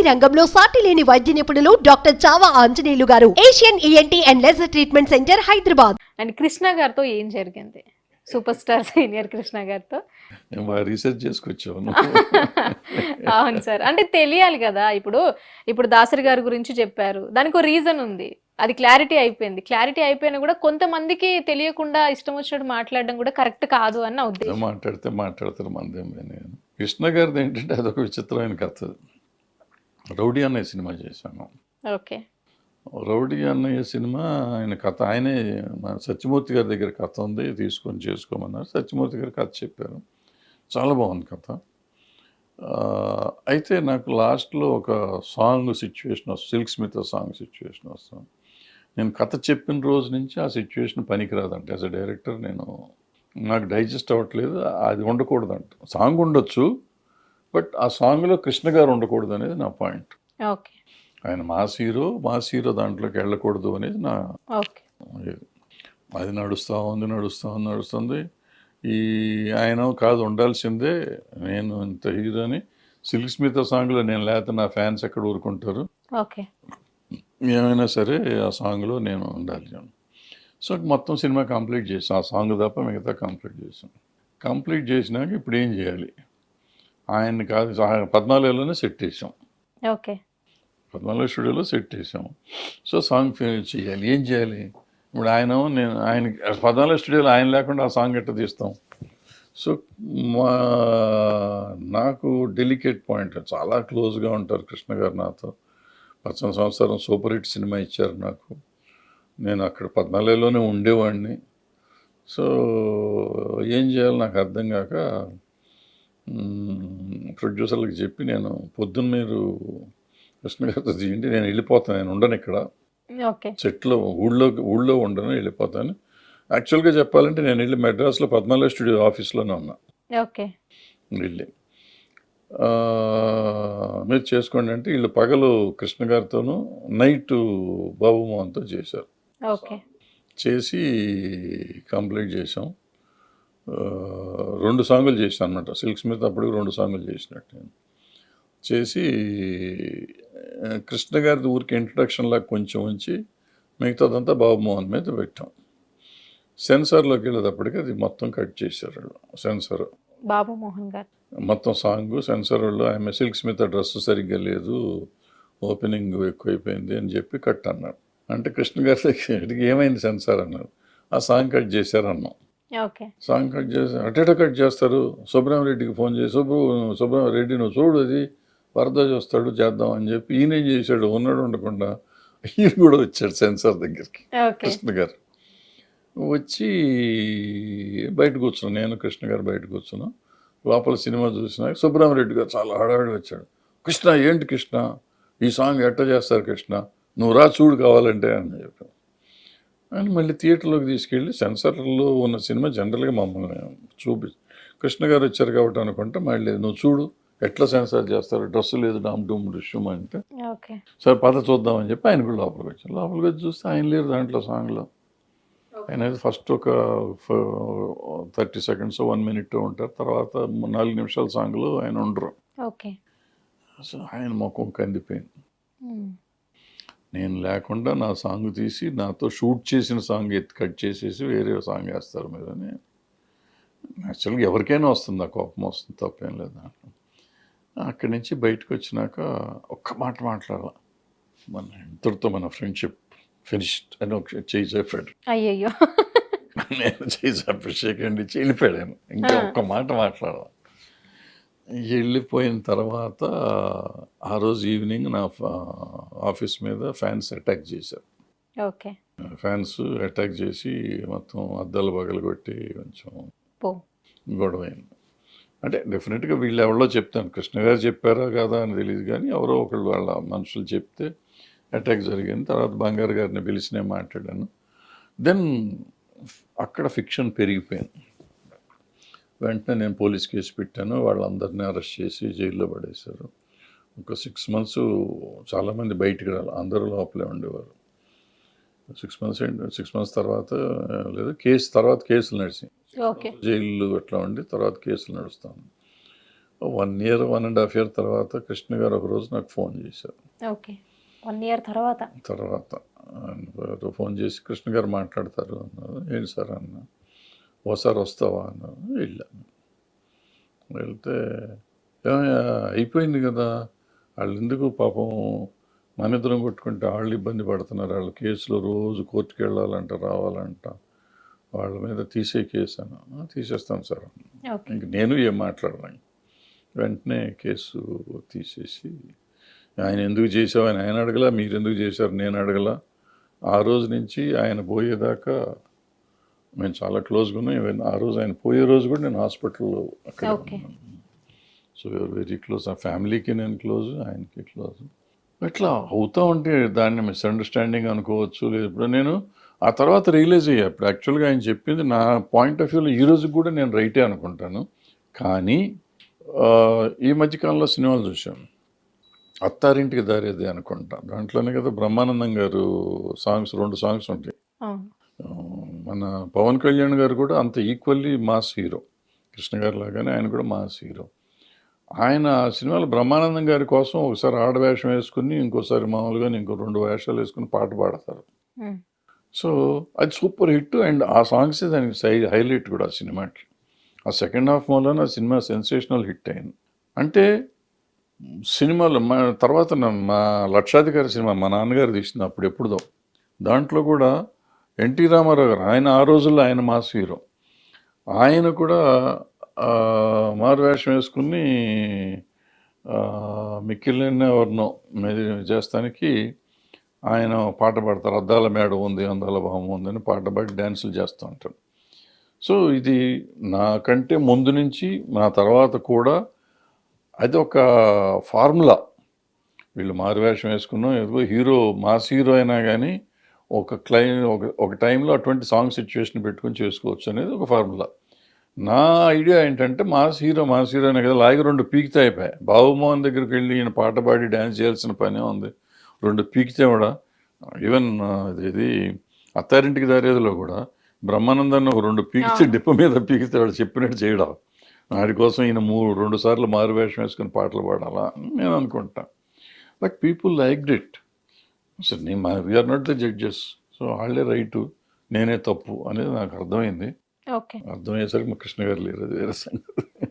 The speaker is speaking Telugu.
ఈఎన్టీ రంగంలో సాటి లేని వైద్య నిపుణులు డాక్టర్ చావా ఆంజనేయులు గారు. Asian ENT and laser treatment centre Hyderabad. And Krishna గారితో ఏం జరిగింది? సూపర్ స్టార్ సీనియర్ కృష్ణ గారితో. రీసెర్చ్ చేసుకొచ్చాను అవును సార్. అంటే తెలియాలి కదా ఇప్పుడు. ఇప్పుడు దాసరి గారి గురించి చెప్పారు. దానికి ఒక రీజన్ ఉంది. అది క్లారిటీ అయిపోయింది. క్లారిటీ అయిపోయినా కూడా కొంతమందికి తెలియకుండా ఇష్టం వచ్చినట్టు మాట్లాడడం కూడా కరెక్ట్ కాదు అన్న ఉద్దేశం. మాట్లాడితే మాట్లాడతారు మందేం నేను కృష్ణ గారిది ఏంటంటే అదొక విచిత్రమైన కథ. రౌడీ అన్నయ్య సినిమా చేశాను. ఓకే. రౌడీ అన్నయ్య సినిమా ఆయన కథ ఆయనే సత్యమూర్తి గారి దగ్గర కథ ఉంది తీసుకొని చేసుకోమన్నారు. సత్యమూర్తి గారు కథ చెప్పారు. చాలా బాగుంది కథ. అయితే నాకు లాస్ట్లో ఒక సాంగ్ సిచ్యువేషన్ వస్తుంది సిల్క్ స్మిత్ సాంగ్ సిచ్యువేషన్ వస్తుంది. నేను కథ చెప్పిన రోజు నుంచి ఆ సిచ్యువేషన్ పనికిరాదంట. యాజ్ అ డైరెక్టర్ నేను నాకు డైజెస్ట్ అవ్వట్లేదు అది ఉండకూడదంట. సాంగ్ ఉండొచ్చు బట్ ఆ సాంగ్లో కృష్ణ గారు ఉండకూడదు అనేది నా పాయింట్. ఓకే. ఆయన మాస్ హీరో మాస్ హీరో దాంట్లోకి వెళ్ళకూడదు అనేది నా. అది నడుస్తూ ఉంది నడుస్తూ ఉంది నడుస్తుంది ఈ ఆయన కాదు ఉండాల్సిందే నేను ఇంత హీరోని సిల్క్ స్మిత సాంగ్లో నేను లేకపోతే నా ఫ్యాన్స్ ఎక్కడ ఊరుకుంటారు? ఓకే. ఏమైనా సరే ఆ సాంగ్లో నేను ఉండాలి. సో మొత్తం సినిమా కంప్లీట్ చేసాం ఆ సాంగ్ తప్ప మిగతా కంప్లీట్ చేసాం కంప్లీట్ చేసినాక ఇప్పుడు ఏం చేయాలి? ఆయన్ని కాదు పద్నాలుగులోనే సెట్ చేసాం ఓకే. పద్నాలుగు స్టూడియోలో సెట్ చేసాం సో సాంగ్ ఫినిష్ చేయాలి. ఏం చేయాలి? ఇప్పుడు ఆయన నేను ఆయన పద్నాలుగు స్టూడియోలో ఆయన లేకుండా ఆ సాంగ్ ఎట్ట తీస్తాం? సో మా నాకు డెలికేట్ పాయింట్ చాలా క్లోజ్గా ఉంటారు కృష్ణ గారు నాతో. పచ్చని సంవత్సరం సూపర్ హిట్ సినిమా ఇచ్చారు నాకు. నేను అక్కడ పద్నాలుగులోనే ఉండేవాడిని. సో ఏం చేయాలి నాకు అర్థం కాక ప్రొడ్యూసర్లకు చెప్పి నేను పొద్దున్న మీరు కృష్ణ గారితో తీయండి నేను వెళ్ళిపోతాను నేను ఉండను ఇక్కడ. సెట్లో ఊళ్ళో ఊళ్ళో ఉండను వెళ్ళిపోతాను. యాక్చువల్గా చెప్పాలంటే నేను వెళ్ళి మెడ్రాస్లో పద్నాలుగు స్టూడియో ఆఫీస్లోనే ఉన్నా. ఓకే. వెళ్ళి. మీరు చేసుకోండి అంటే వీళ్ళు పగలు కృష్ణ గారితోనూ నైట్ బాబు మోహన్తో చేశారు. ఓకే. చేసి కంప్లీట్ చేసాం రెండు సాంగులు చేశాను అనమాట సిల్క్ స్మిత్ అప్పటికి రెండు సాంగులు చేసినట్టు నేను. చేసి కృష్ణ గారి ఊరికి ఇంట్రడక్షన్ లాగా కొంచెం ఉంచి మిగతాదంతా బాబు మోహన్ మీద పెట్టాం. సెన్సార్లోకి వెళ్ళేటప్పటికి అది మొత్తం కట్ చేశారు వాళ్ళు. సెన్సార్ బాబు మోహన్ గారు. మొత్తం సాంగ్ సెన్సార్ వాళ్ళు ఆమె సిల్క్ స్మిత్ డ్రెస్ సరిగ్గా లేదు ఓపెనింగ్ ఎక్కువైపోయింది అని చెప్పి కట్ అన్నారు. అంటే కృష్ణ గారి ఏమైంది సెన్సార్ అన్నారు. ఆ సాంగ్ కట్ చేశారన్నాం. ఓకే సాంగ్ కట్ చేసి అటేట కట్ చేస్తారు. సుబ్రహ్మరెడ్డికి ఫోన్ చేసి సుబ్బు సుబ్రహ్మరెడ్డి నువ్వు చూడు అది వరద చూస్తాడు చేద్దాం అని చెప్పి ఈయన ఏం చేశాడు? ఉన్నాడు ఉండకుండా ఈయన కూడా వచ్చాడు సెన్సార్ దగ్గరికి. కృష్ణ గారు. వచ్చి బయట కూర్చున్నాను నేను కృష్ణ గారు బయట కూర్చున్నాం. లోపల సినిమా చూసిన సుబ్రహ్మరెడ్డి గారు చాలా హడావిడి వచ్చాడు. కృష్ణ ఏంటి కృష్ణ? ఈ సాంగ్ ఎట్ట చేస్తారు కృష్ణ? నువ్వు రా చూడు కావాలంటే అని చెప్పాను. అని మళ్ళీ థియేటర్లోకి తీసుకెళ్ళి సెన్సార్లో ఉన్న సినిమా జనరల్గా మమ్మల్ని చూపి కృష్ణ గారు వచ్చారు కాబట్టి అనుకుంటే మళ్ళీ నువ్వు చూడు ఎట్లా సెన్సార్ చేస్తారు డ్రెస్ లేదు డామ్ డూమ్ డుష్యం అంటే సరే పద చూద్దామని చెప్పి ఆయన కూడా లోపలికి వచ్చాను లోపలికి వచ్చి చూస్తే ఆయన లేరు దాంట్లో సాంగ్లో. ఆయన ఫస్ట్ ఒక థర్టీ సెకండ్స్ వన్ మినిట్ ఉంటారు. తర్వాత నాలుగు నిమిషాల సాంగ్లో ఆయన ఉండరు. ఆయన ముఖం కందిపోయింది. నేను లేకుండా నా సాంగ్ తీసి నాతో షూట్ చేసిన సాంగ్ ఎత్తి కట్ చేసేసి వేరే సాంగ్ వేస్తారు మీరని యాక్చువల్గా ఎవరికైనా వస్తుంది ఆ కోపం వస్తుంది తప్పేం లేదు దాంట్లో. అక్కడి నుంచి బయటకు వచ్చినాక ఒక్క మాట మాట్లాడాల. మన ఇద్దరితో మన ఫ్రెండ్షిప్ ఫినిష్డ్. అని ఒక చేయి చెప్పాడు అయ్యయ్యో. నేను చేసి అభిషేకం ఇచ్చి వెళ్ళిపోయాను ఇంకా ఒక్క మాట మాట్లాడాల. వెళ్ళిపోయిన తర్వాత ఆ రోజు ఈవినింగ్ నా ఆఫీస్ మీద ఫ్యాన్స్ అటాక్ చేశారు. ఓకే. ఫ్యాన్స్ అటాక్ చేసి మొత్తం అద్దాలు పగలగొట్టి కొంచెం పో. గొడవ అయింది అంటే డెఫినెట్గా వీళ్ళు ఎవరో చెప్తాను కృష్ణ గారు చెప్పారా కదా అని తెలియదు కానీ ఎవరో ఒకళ్ళు వాళ్ళ మనుషులు చెప్తే అటాక్ జరిగింది. తర్వాత బంగారు గారిని పిలిచి నేను మాట్లాడాను. దెన్ అక్కడ ఫిక్షన్ పెరిగిపోయింది. వెంటనే నేను పోలీస్ కేసు పెట్టాను. వాళ్ళందరినీ అరెస్ట్ చేసి జైల్లో పడేశారు. ఒక సిక్స్ మంత్స్ చాలామంది బయటికి రాలి అందరూ లోపలే ఉండేవారు. సిక్స్ మంత్స్ సిక్స్ మంత్స్ తర్వాత లేదు కేసు తర్వాత కేసులు నడిచి ఓకే. జైలు అట్లా ఉండి తర్వాత కేసులు నడుస్తాను. One year one and half year తర్వాత కృష్ణ గారు ఒక రోజు నాకు ఫోన్ చేశారు. ఓకే. వన్ ఇయర్ తర్వాత? తర్వాత ఫోన్ చేసి కృష్ణ గారు మాట్లాడతారు అన్నారు. ఏంటి సార్? అన్న ఓసారి వస్తావా అన్నారు వెళ్ళాను వెళ్తే "ఏమయ్యా, అయిపోయింది కదా. వాళ్ళు ఎందుకు పాపం మన ఇద్దరం కొట్టుకుంటే వాళ్ళు ఇబ్బంది పడుతున్నారు. వాళ్ళు కేసులో రోజు కోర్టుకి వెళ్ళాలంట రావాలంట. వాళ్ళ మీద తీసే కేసు అన్న "ఆ, తీసేస్తాను సార్. ఇంక నేను ఏం మాట్లాడలేను వెంటనే కేసు తీసేసి ఆయన ఎందుకు చేసావు అని ఆయన అడగలా? మీరు ఎందుకు చేశారు? నేను అడగలా? ఆ రోజు నుంచి ఆయన పోయేదాకా మేము చాలా క్లోజ్గా ఉన్నాం. ఈవెన్ ఆ రోజు ఆయన పోయే రోజు కూడా నేను హాస్పిటల్లో అక్కడ. సో యూఆర్ వెరీ క్లోజ్ ఆ ఫ్యామిలీకి నేను క్లోజ్ ఆయనకి క్లోజ్. ఇట్లా అవుతా ఉంటే దాన్ని మిస్అండర్స్టాండింగ్ అనుకోవచ్చు. లేదు ఇప్పుడు నేను ఆ తర్వాత రియలైజ్ అయ్యా. ఇప్పుడు యాక్చువల్గా ఆయన చెప్పింది నా పాయింట్ ఆఫ్ వ్యూలో ఈ రోజు కూడా నేను రైటే అనుకుంటాను. కానీ ఈ మధ్యకాలంలో సినిమాలు చూశాను అత్తారింటికి దారేది అనుకుంటా. దాంట్లోనే కదా బ్రహ్మానందం గారు సాంగ్స్ రెండు సాంగ్స్ ఉంటాయి. మన పవన్ కళ్యాణ్ గారు కూడా అంత ఈక్వల్లీ మాస్ హీరో కృష్ణ గారు లాగానే ఆయన కూడా మాస్ హీరో ఆయన ఆ సినిమాలో బ్రహ్మానందం గారి కోసం ఒకసారి ఆడవేషం వేసుకుని ఇంకోసారి మామూలుగా ఇంకో రెండు వేషాలు వేసుకుని పాట పాడతారు. ఉమ్. సో అది సూపర్ హిట్ అండ్ ఆ సాంగ్స్ దానికి సై హైలైట్ కూడా ఆ సినిమాకి. ఆ సెకండ్ హాఫ్ మూలన ఆ సినిమా సెన్సేషనల్ హిట్ అయింది. అంటే సినిమాలో మా తర్వాత మా లక్షాధికారి సినిమా మా నాన్నగారు తీసింది అప్పుడు ఎప్పుడుదో. దాంట్లో కూడా ఎన్టీ రామారావు గారు ఆయన ఆ రోజుల్లో ఆయన మాస్ హీరో. ఆయన కూడా మారువేషం వేసుకుని మిక్కిలిన వర్ణం చేస్తానికి ఆయన పాట పాడతారు. అద్దాల మేడ ఉంది అందాల భావం ఉంది అని పాట పాడి డ్యాన్సులు చేస్తూ ఉంటారు సో ఇది నాకంటే ముందు నుంచి నా తర్వాత కూడా అది ఒక ఫార్ములా. వీళ్ళు మారువేషం వేసుకున్నాం ఏదో హీరో మాస్ హీరో అయినా కానీ ఒక క్లై ఒక ఒక టైంలో అటువంటి సాంగ్ సిచ్యువేషన్ పెట్టుకొని చేసుకోవచ్చు అనేది ఒక ఫార్ములా. నా ఐడియా ఏంటంటే మాస్ హీరో మాస్ హీరో అనే కదా లాగి రెండు పీకితే అయిపోయాయి. బాబుమోహన్ దగ్గరికి వెళ్ళి ఈయన పాట పాడి డ్యాన్స్ చేయాల్సిన పనే ఉంది. రెండు పీకితే కూడా ఈవెన్ ఇది అత్తారింటికి దారేదిలో కూడా బ్రహ్మానందాన్ని ఒక రెండు పీకితే. డిప్ప మీద పీకితే వాడు చెప్పినట్టు చేయడం. వాడి కోసం ఈయన మూడు రెండు సార్లు మారు వేషం వేసుకుని పాటలు పాడాలా అని నేను అనుకుంటా. But people like it so నేను we are not the judges so వాళ్ళే రైటు నేనే తప్పు అనేది నాకు అర్థమైంది. అర్థమయ్యేసరికి మా కృష్ణ గారు లేరు అది వేరే సంగతి.